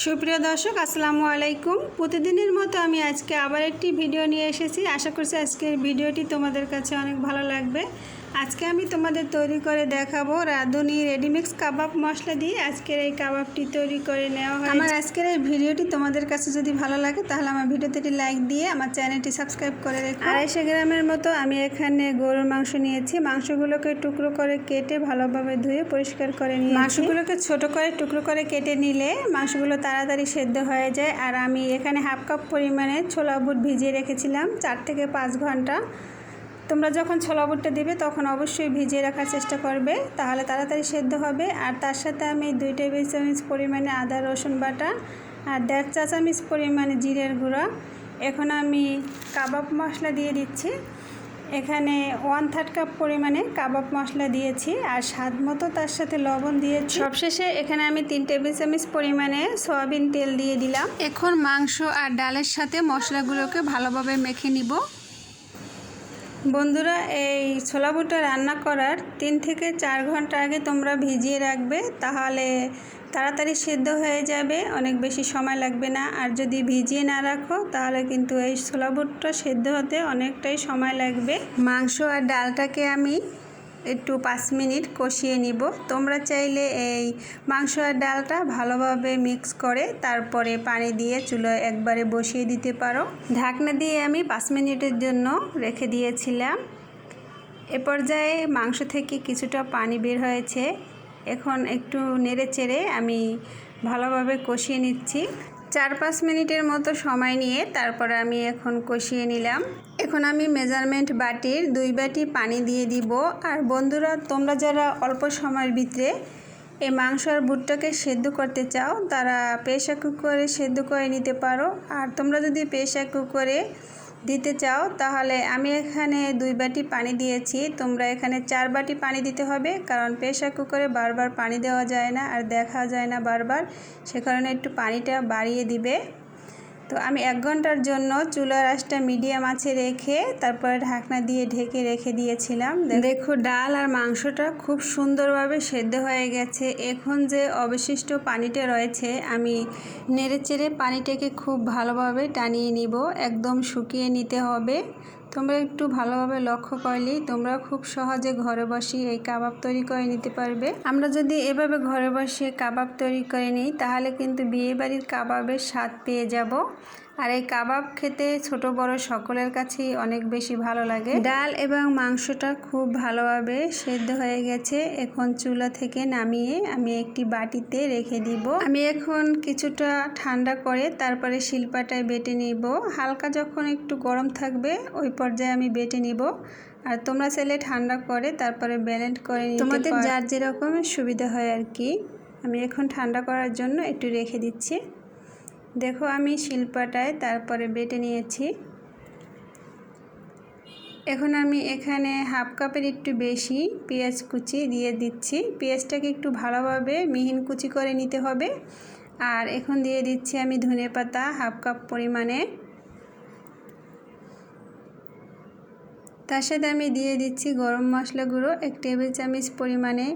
সুপ্রিয় দর্শক, আসসালামু আলাইকুম। প্রতিদিনের মতো আমি আজকে আবার একটি ভিডিও নিয়ে এসেছি। আশা করছি আজকের ভিডিওটি তোমাদের কাছে অনেক ভালো লাগবে। আজকে আমি তোমাদের তৈরি করে দেখাবো রাঁধুনি রেডিমিক্স কাবাব মশলা দিয়ে আজকের এই কাবাবটি তৈরি করে নেওয়া হয় আমার আজকের এই ভিডিওটি তোমাদের কাছে যদি ভালো লাগে তাহলে আমার ভিডিওতে একটি লাইক দিয়ে আমার চ্যানেলটি সাবস্ক্রাইব করে রেখো। আড়াইশো গ্রামের মতো আমি এখানে গরুর মাংস নিয়েছি। মাংসগুলোকে টুকরো করে কেটে ভালোভাবে ধুয়ে পরিষ্কার করে নিয়ে মাংসগুলোকে ছোট করে টুকরো করে কেটে নিলে মাংসগুলো তাড়াতাড়ি সেদ্ধ হয়ে যায়। আর আমি এখানে হাফ কাপ পরিমাণে ছোলা বুট ভিজিয়ে রেখেছিলাম চার থেকে পাঁচ ঘণ্টা। তোমরা যখন ছোলা বুটটা দিবে, তখন অবশ্যই ভিজিয়ে রাখার চেষ্টা করবে। তাহলে তাড়াতাড়ি সেদ্ধ হবে। আর তার সাথে আমি দুই টেবিল চামচ পরিমাণে আদা, রসুন বাটা আর দেড় চা চামচ পরিমাণে জিরের গুঁড়া। এখন আমি কাবাব মশলা দিয়ে দিচ্ছি। এখানে ওয়ান থার্ড কাপ পরিমাণে কাবাব মশলা দিয়েছি আর স্বাদ মতো তার সাথে লবণ দিয়েছি। সবশেষে এখানে আমি তিন টেবিল চামচ পরিমাণে সয়াবিন তেল দিয়ে দিলাম। এখন মাংস আর ডালের সাথে মশলাগুলোকে ভালোভাবে মেখে নিব। বন্ধুরা, এই ছোলা বুটা রান্না করার তিন থেকে চার ঘণ্টা আগে তোমরা ভিজিয়ে রাখবে, তাহলে তাড়াতাড়ি সেদ্ধ হয়ে যাবে, অনেক বেশি সময় লাগবে না। আর যদি ভিজিয়ে না রাখো, তাহলে কিন্তু এই ছোলা বুটটা সেদ্ধ হতে অনেকটাই সময় লাগবে। মাংস আর ডালটাকে আমি একটু পাঁচ মিনিট কষিয়ে নিব। তোমরা চাইলে এই মাংস আর ডালটা ভালোভাবে মিক্স করে তারপরে পানি দিয়ে চুলোয় একবারে বসিয়ে দিতে পারো। ঢাকনা দিয়ে আমি পাঁচ মিনিটের জন্য রেখে দিয়েছিলাম। এ পর্যায়ে মাংস থেকে কিছুটা পানি বের হয়েছে। এখন একটু নেড়ে চেড়ে আমি ভালোভাবে কষিয়ে নিচ্ছি। চার পাঁচ মিনিটের মতো সময় নিয়ে তারপর আমি এখন কষিয়ে নিলাম। এখন আমি মেজারমেন্ট বাটির দুই বাটি পানি দিয়ে দিব। আর বন্ধুরা, তোমরা যারা অল্প সময়ের ভিতরে এই মাংস আর বুটটাকে সেদ্ধ করতে চাও, তারা প্রেশার কুকারে সেদ্ধ করে নিতে পারো। আর তোমরা যদি প্রেশার কুকারে দিতে চাও, তাহলে আমি এখানে দুই বাটি পানি দিয়েছি। তোমরা এখানে চার বাটি পানি দিতে হবে, কারণ প্রেশার কুকারে বারবার পানি দেওয়া যায় না আর দেখা যায় না বারবার। সে কারণে একটু পানিটা বাড়িয়ে দিবে। তো আমি এক ঘণ্টার জন্য চুলার আঁচটা মিডিয়াম আছে রেখে তারপরে ঢাকনা দিয়ে ঢেকে রেখে দিয়েছিলাম। দেখো ডাল আর মাংসটা খুব সুন্দরভাবে সেদ্ধ হয়ে গেছে। এখন যে অবশিষ্ট পানিটা রয়েছে, আমি নেড়ে চেড়ে পানিটাকে খুব ভালোভাবে টানিয়ে নিব। একদম শুকিয়ে নিতে হবে। তোমরা একটু ভালোভাবে লক্ষ্য করলেই তোমরা খুব সহজে ঘরে বসে এই কাবাব তৈরি করে নিতে পারবে। আমরা যদি এভাবে ঘরে বসে কাবাব তৈরি করে নিই, তাহলে কিন্তু বিয়েবাড়ির কাবাবের স্বাদ পেয়ে যাব। আর এই কাবাব খেতে ছোট বড় সকলের কাছেই অনেক বেশি ভালো লাগে। ডাল এবং মাংসটা খুব ভালোভাবে সেদ্ধ হয়ে গেছে। এখন চুলা থেকে নামিয়ে আমি একটি বাটিতে রেখে দিব। আমি এখন কিছুটা ঠান্ডা করে তারপরে শিলপাটায় বেটে নিব। হালকা যখন একটু গরম থাকবে ওই পর্যায়ে আমি বেটে নিব। আর তোমরা চাইলে ঠান্ডা করে তারপরে ব্যালেন্ড করে তোমাদের যার যেরকম সুবিধা হয় আর কি আমি এখন ঠান্ডা করার জন্য একটু রেখে দিচ্ছি। দেখো আমি শিল্পাটায় তারপরে বেটে নিয়েছি। এখন আমি এখানে হাফ কাপের একটু বেশি পেঁয়াজ কুচি দিয়ে দিচ্ছি। পেঁয়াজটাকে একটু ভালোভাবে মিহিন কুচি করে নিতে হবে। আর এখন দিয়ে দিচ্ছি আমি ধনে পাতা হাফ কাপ পরিমাণে। তার সাথে আমি দিয়ে দিচ্ছি গরম মশলা গুঁড়ো এক টেবিল চামচ পরিমাণে।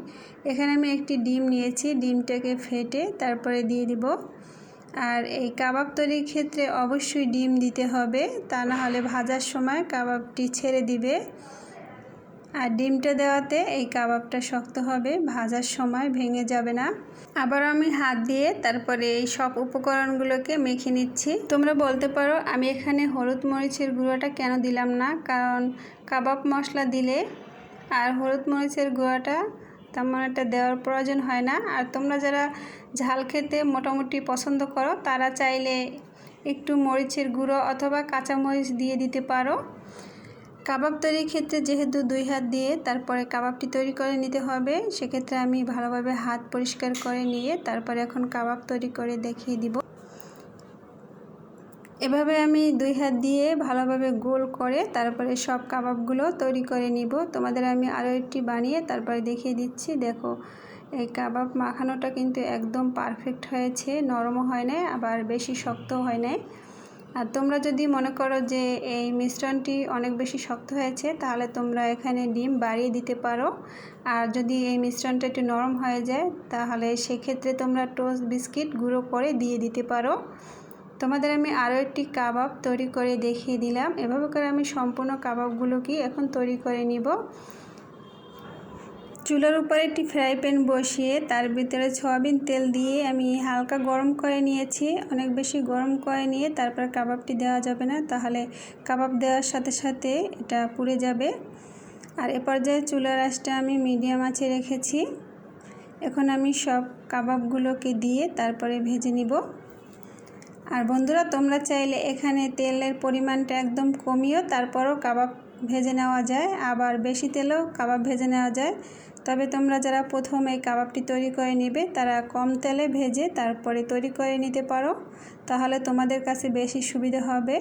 এখানে আমি একটি ডিম নিয়েছি। ডিমটাকে ফেটে তারপরে দিয়ে দিব। আর এই কাবাব তৈরির ক্ষেত্রে অবশ্যই ডিম দিতে হবে। তা না হলে ভাজার সময় কাবাবটি ছেড়ে দিবে। আর ডিমটা দেওয়াতে এই কাবাবটা শক্ত হবে, ভাজার সময় ভেঙে যাবে না। আবার আমি হাত দিয়ে তারপরে এই সব উপকরণগুলোকে মেখে নিচ্ছি। তোমরা বলতে পারো, আমি এখানে হলুদ মরিচের গুঁড়োটা কেন দিলাম না? কারণ কাবাব মশলা দিলে আর হলুদ মরিচের গুঁড়োটা তেমন একটা দেওয়ার প্রয়োজন হয় না। আর তোমরা যারা ঝাল খেতে মোটামুটি পছন্দ করো, তারা চাইলে একটু মরিচের গুঁড়ো অথবা কাঁচামরিচ দিয়ে দিতে পারো। কাবাব তৈরির ক্ষেত্রে যেহেতু দুই হাত দিয়ে তারপরে কাবাবটি তৈরি করে নিতে হবে, সেক্ষেত্রে আমি ভালোভাবে হাত পরিষ্কার করে নিয়ে তারপরে এখন কাবাব তৈরি করে দেখিয়ে দিব। এভাবে আমি দুই হাত দিয়ে ভালোভাবে গোল করে তারপরে সব কাবাবগুলো তৈরি করে নিব। তোমাদের আমি আরও একটি বানিয়ে তারপরে দেখিয়ে দিচ্ছি। দেখো, এই কাবাব মাখানোটা কিন্তু একদম পারফেক্ট হয়েছে, নরমও হয় নাই, আবার বেশি শক্ত হয় নাই। আর তোমরা যদি মনে করো যে এই মিশ্রণটি অনেক বেশি শক্ত হয়েছে, তাহলে তোমরা এখানে ডিম বাড়িয়ে দিতে পারো। আর যদি এই মিশ্রণটা একটু নরম হয়ে যায়, তাহলে সেক্ষেত্রে তোমরা টোস্ট বিস্কিট গুঁড়ো করে দিয়ে দিতে পারো। তোমাদের আমি আরও একটি কাবাব তৈরি করে দেখিয়ে দিলাম। এভাবে করে আমি সম্পূর্ণ কাবাবগুলোকে এখন তৈরি করে নিব। চুলার উপরে একটি ফ্রাই প্যান বসিয়ে তার ভিতরে সয়াবিন তেল দিয়ে আমি হালকা গরম করে নিয়েছি। অনেক বেশি গরম করে নিয়ে তারপর কাবাবটি দেওয়া যাবে না, তাহলে কাবাব দেওয়ার সাথে সাথে এটা পুড়ে যাবে। আর এ পর্যায়ে চুলার আঁচটা আমি মিডিয়াম আঁচে রেখেছি। এখন আমি সব কাবাবগুলোকে দিয়ে তারপরে ভেজে নিব। আর বন্ধুরা, তোমরা চাইলে এখানে তেলের পরিমাণটা একদম কমিয়েও তারপরও কাবাব ভেজে নেওয়া যায়। আবার বেশি তেলেও কাবাব ভেজে নেওয়া যায়। তবে তোমরা যারা প্রথম এই কাবাবটি তৈরি করে নেবে, তারা কম তেলে ভেজে তারপরে তৈরি করে নিতে পারো। তাহলে তোমাদের কাছে বেশি সুবিধা হবে।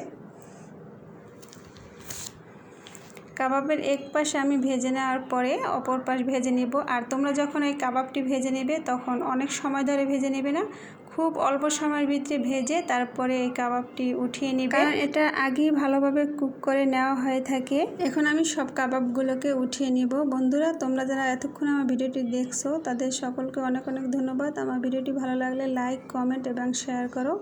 কাবাবের এক পাশ আমি ভেজে নেওয়ার পরে অপর পাশ ভেজে নেব। আর তোমরা যখন এই কাবাবটি ভেজে নেবে, তখন অনেক সময় ধরে ভেজে নেবে না। খুব অল্প সময়ের ভিতরে ভেজে তারপরে এই কাবাবটি উঠিয়ে নেবে। কারণ এটা আগেই ভালোভাবে কুক করে নেওয়া হয়ে থাকে। এখন আমি সব কাবাবগুলোকে উঠিয়ে নিব। বন্ধুরা তোমরা যারা এতক্ষণ আমার ভিডিওটি দেখছ তাদের সকলকে অনেক অনেক ধন্যবাদ। আমার ভিডিওটি ভালো লাগলে লাইক কমেন্ট এবং শেয়ার করো।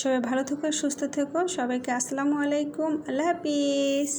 সবাই ভালো থেকো সুস্থ থেকো। সবাইকে আসসালামু আলাইকুম। আল্লাহ হাফিজ।